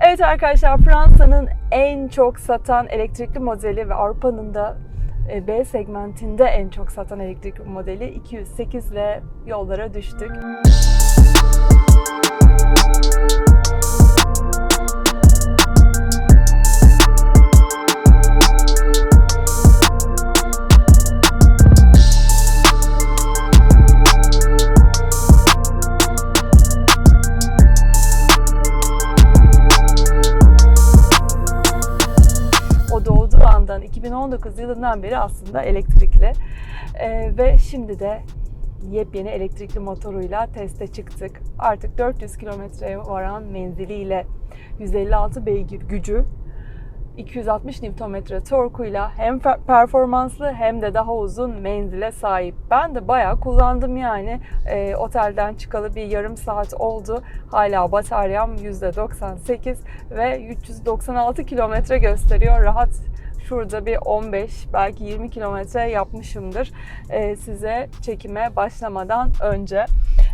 Evet arkadaşlar Fransa'nın en çok satan elektrikli modeli ve Avrupa'nın da e, B segmentinde en çok satan elektrikli modeli 208 ile yollara düştük. O doğduğu andan 2019 yılından beri aslında elektrikli Ee, ve şimdi de yepyeni elektrikli motoruyla teste çıktık. Artık 400 kilometreye varan menziliyle 156 beygir gücü 260 Nm torkuyla hem performanslı hem de daha uzun menzile sahip. Ben de bayağı kullandım yani. Ee, otelden çıkalı bir yarım saat oldu. Hala bataryam %98 ve 396 kilometre gösteriyor. Rahat şurada bir 15 belki 20 kilometre yapmışımdır ee, size çekime başlamadan önce.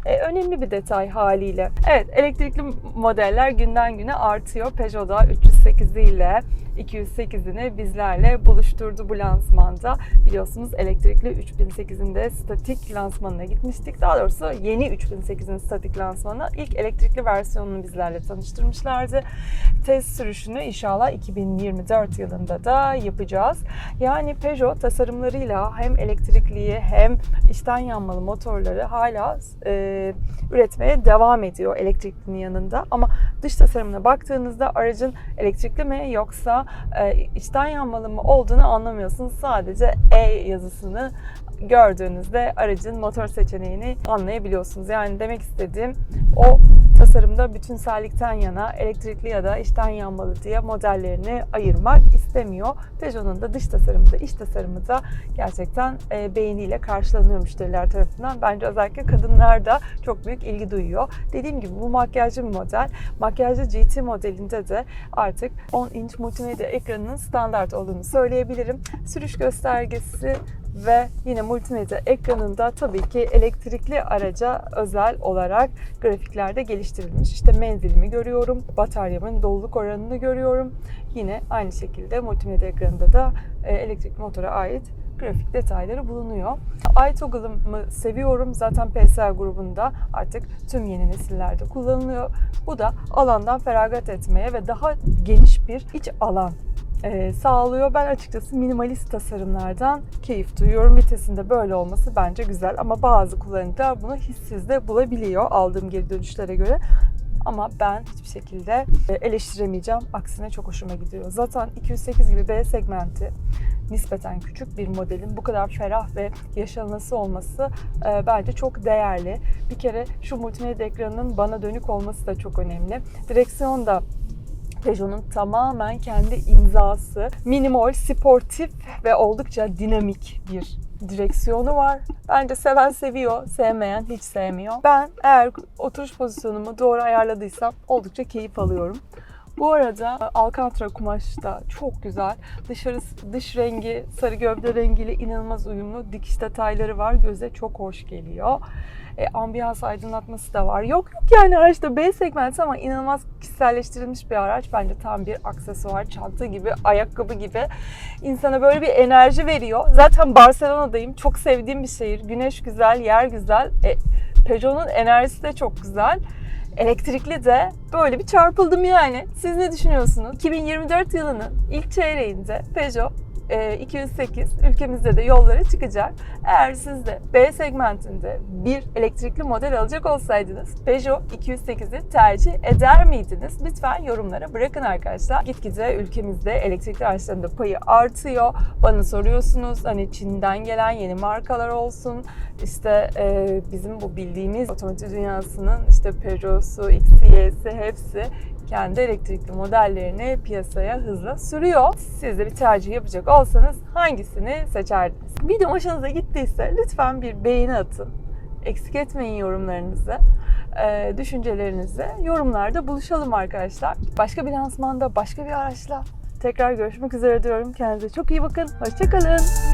Ee, önemli bir detay haliyle. Evet elektrikli modeller günden güne artıyor. Peugeot'da 308 ile 208'ini bizlerle buluşturdu bu lansmanda. Biliyorsunuz elektrikli 3008'in de statik lansmanına gitmiştik. Daha doğrusu yeni 3008'in statik lansmanı ilk elektrikli versiyonunu bizlerle tanıştırmışlardı. Test sürüşünü inşallah 2024 yılında da yapacağız. Yani Peugeot tasarımlarıyla hem elektrikliyi hem içten yanmalı motorları hala e, üretmeye devam ediyor elektriklinin yanında. Ama dış tasarımına baktığınızda aracın elektrikli mi yoksa e, içten yanmalı mı olduğunu anlamıyorsunuz. Sadece E yazısını gördüğünüzde aracın motor seçeneğini anlayabiliyorsunuz. Yani demek istediğim o tasarımda bütünsellikten yana elektrikli ya da içten yanmalı diye modellerini ayırmak istemiyor. Peugeot'un da dış tasarımı da iç tasarımı da gerçekten e, beğeniyle karşılanıyor müşteriler tarafından. Bence özellikle kadınlar da çok büyük ilgi duyuyor. Dediğim gibi bu makyajlı bir model. Makyajlı GT modelinde de artık 10 inç multimedya ekranının standart olduğunu söyleyebilirim. Sürüş göstergesi ve yine multimedya ekranında tabii ki elektrikli araca özel olarak grafiklerde geliştirilmiş. İşte menzilimi görüyorum, bataryamın doluluk oranını görüyorum. Yine aynı şekilde multimedya ekranında da e, elektrik motora ait grafik detayları bulunuyor. iToggle'ımı seviyorum. Zaten PSL grubunda artık tüm yeni nesillerde kullanılıyor. Bu da alandan feragat etmeye ve daha geniş bir iç alan e, sağlıyor. Ben açıkçası minimalist tasarımlardan keyif duyuyorum. Vitesinde böyle olması bence güzel ama bazı kullanıcılar bunu hissiz de bulabiliyor aldığım geri dönüşlere göre. Ama ben hiçbir şekilde e, eleştiremeyeceğim. Aksine çok hoşuma gidiyor. Zaten 208 gibi B segmenti nispeten küçük bir modelin bu kadar ferah ve yaşanması olması e, bence çok değerli. Bir kere şu multimedya ekranının bana dönük olması da çok önemli. Direksiyon da Peugeot'un tamamen kendi imzası. Minimal, sportif ve oldukça dinamik bir direksiyonu var. Bence seven seviyor, sevmeyen hiç sevmiyor. Ben eğer oturuş pozisyonumu doğru ayarladıysam oldukça keyif alıyorum. Bu arada Alcantara kumaş da çok güzel. Dışarısı, dış rengi sarı gövde rengiyle inanılmaz uyumlu. Dikiş detayları var. Göze çok hoş geliyor. E, ambiyans aydınlatması da var. Yok yok yani araçta B segmenti ama inanılmaz kişiselleştirilmiş bir araç. Bence tam bir aksesuar, çanta gibi, ayakkabı gibi. insana böyle bir enerji veriyor. Zaten Barcelona'dayım. Çok sevdiğim bir şehir. Güneş güzel, yer güzel. E, Peugeot'un enerjisi de çok güzel. Elektrikli de böyle bir çarpıldım yani. Siz ne düşünüyorsunuz? 2024 yılının ilk çeyreğinde Peugeot 208 ülkemizde de yollara çıkacak. Eğer siz de B segmentinde bir elektrikli model alacak olsaydınız Peugeot 208'i tercih eder miydiniz? Lütfen yorumlara bırakın arkadaşlar. Gitgide ülkemizde elektrikli araçların da payı artıyor. Bana soruyorsunuz hani Çin'den gelen yeni markalar olsun. İşte e, bizim bu bildiğimiz otomotiv dünyasının işte Peugeot'su, XY'si hepsi kendi elektrikli modellerini piyasaya hızla sürüyor. Siz de bir tercih yapacak olsanız hangisini seçerdiniz? Video hoşunuza gittiyse lütfen bir beğeni atın. Eksik etmeyin yorumlarınızı, e, düşüncelerinizi. Yorumlarda buluşalım arkadaşlar. Başka bir lansmanda, başka bir araçla tekrar görüşmek üzere diyorum. Kendinize çok iyi bakın. Hoşçakalın.